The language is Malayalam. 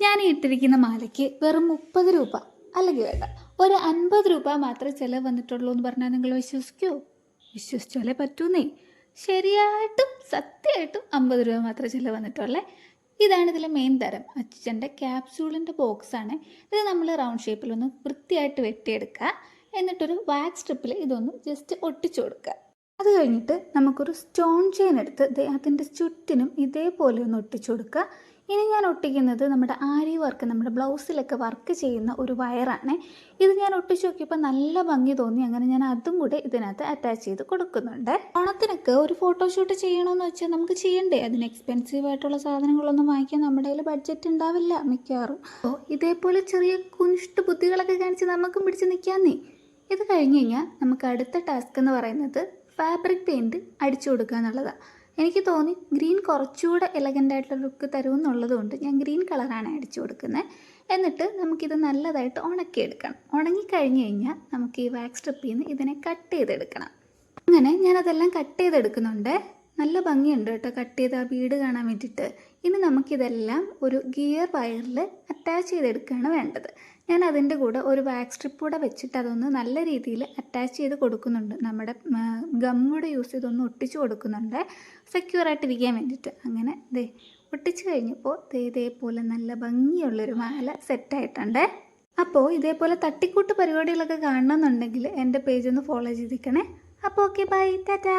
ഞാൻ ഇട്ടിരിക്കുന്ന മാലയ്ക്ക് വെറും മുപ്പത് രൂപ അല്ലെങ്കിൽ വേണ്ട ഒരു അൻപത് രൂപ മാത്രമേ ചിലവ് വന്നിട്ടുള്ളൂ എന്ന് പറഞ്ഞാൽ നിങ്ങൾ വിശ്വസിക്കുമോ വിശ്വസിച്ചാലേ പറ്റൂന്നേ. ശരിയായിട്ടും സത്യമായിട്ടും അമ്പത് രൂപ മാത്രമേ ചിലവ് വന്നിട്ടുള്ളേ. ഇതാണ് ഇതിലെ മെയിൻ തരം. അച്ഛന്റെ ക്യാപ്സ്യൂളിന്റെ ബോക്സാണ് ഇത് നമ്മൾ റൗണ്ട് ഷേപ്പിലൊന്ന് വൃത്തിയായിട്ട് വെട്ടിയെടുക്കുക. എന്നിട്ടൊരു വാക്സ് സ്ട്രിപ്പിൽ ഇതൊന്ന് ജസ്റ്റ് ഒട്ടിച്ചു കൊടുക്കുക. അത് കഴിഞ്ഞിട്ട് നമുക്കൊരു സ്റ്റോൺ ചെയിൻ എടുത്ത് അതിന്റെ ചുറ്റിനും ഇതേപോലെ ഒന്ന് ഒട്ടിച്ചു കൊടുക്കുക. ഇനി ഞാൻ ഒട്ടിക്കുന്നത് നമ്മുടെ ആരി വർക്ക് നമ്മുടെ ബ്ലൗസിലൊക്കെ വർക്ക് ചെയ്യുന്ന ഒരു വയറാണ്. ഇത് ഞാൻ ഒട്ടിച്ചു നോക്കിയപ്പോൾ നല്ല ഭംഗി തോന്നി. അങ്ങനെ ഞാൻ അതും കൂടെ ഇതിനകത്ത് അറ്റാച്ച് ചെയ്ത് കൊടുക്കുന്നുണ്ട്. ഓണത്തിനൊക്കെ ഒരു ഫോട്ടോഷൂട്ട് ചെയ്യണമെന്ന് വെച്ചാൽ നമുക്ക് ചെയ്യണ്ടേ? അതിന് എക്സ്പെൻസീവ് ആയിട്ടുള്ള സാധനങ്ങളൊന്നും വാങ്ങിക്കാൻ നമ്മുടെ കയ്യിൽ ബഡ്ജറ്റ് ഉണ്ടാവില്ല മിക്കവാറും. അപ്പോൾ ഇതേപോലെ ചെറിയ കുനിഷ്ട ബുദ്ധികളൊക്കെ കാണിച്ച് നമുക്കും പിടിച്ച് നിൽക്കാന്നേ. ഇത് കഴിഞ്ഞ് കഴിഞ്ഞാൽ നമുക്ക് അടുത്ത ടാസ്ക് എന്ന് പറയുന്നത് ഫാബ്രിക് പെയിന്റ് അടിച്ചു കൊടുക്കുക എന്നുള്ളതാണ് എനിക്ക് തോന്നി ഗ്രീൻ കുറച്ചുകൂടെ എലഗന്റ് ആയിട്ടുള്ള ലുക്ക് തരുമെന്നുള്ളതുകൊണ്ട് ഞാൻ ഗ്രീൻ കളറാണ് അടിച്ചു കൊടുക്കുന്നത് എന്നിട്ട് നമുക്കിത് നല്ലതായിട്ട് ഉണക്കിയെടുക്കണം. ഉണങ്ങിക്കഴിഞ്ഞ് കഴിഞ്ഞാൽ നമുക്ക് ഈ വാക്സ് സ്ട്രിപ്പിൽ നിന്ന് ഇതിനെ കട്ട് ചെയ്തെടുക്കണം. അങ്ങനെ ഞാനതെല്ലാം കട്ട് ചെയ്തെടുക്കുന്നുണ്ട്. നല്ല ഭംഗിയുണ്ട് കേട്ടോ. കട്ട് ചെയ്ത് ആ വീട് കാണാൻ വേണ്ടിയിട്ട്. ഇനി നമുക്കിതെല്ലാം ഒരു ഗിയർ വയറിൽ അറ്റാച്ച് ചെയ്തെടുക്കുകയാണ് വേണ്ടത്. ഞാൻ അതിന്റെ കൂടെ ഒരു വാക്സ് സ്ട്രിപ്പ് കൂടെ വെച്ചിട്ട് അതൊന്ന് നല്ല രീതിയിൽ അറ്റാച്ച് ചെയ്ത് കൊടുക്കുന്നുണ്ട്. നമ്മുടെ ഗമ്മുടെ യൂസ് ചെയ്തൊന്ന് ഒട്ടിച്ച് കൊടുക്കുന്നുണ്ട്. സെക്യൂർ ആയിട്ട് ആയിട്ടിരിക്കാൻ വേണ്ടിയിട്ട്. അങ്ങനെ ദേ ഒട്ടിച്ച് കഴിഞ്ഞപ്പോൾ ദേ ഇതേപോലെ നല്ല ഭംഗിയുള്ളൊരു മാല സെറ്റായിട്ടുണ്ട് അപ്പോൾ ഇതേപോലെ തട്ടിക്കൂട്ട് പരിപാടികളൊക്കെ കാണണമെന്നുണ്ടെങ്കിൽ എന്റെ പേജ് ഒന്ന് ഫോളോ ചെയ്തിരിക്കണേ. അപ്പോൾ ഓക്കെ ബൈ ടാറ്റാ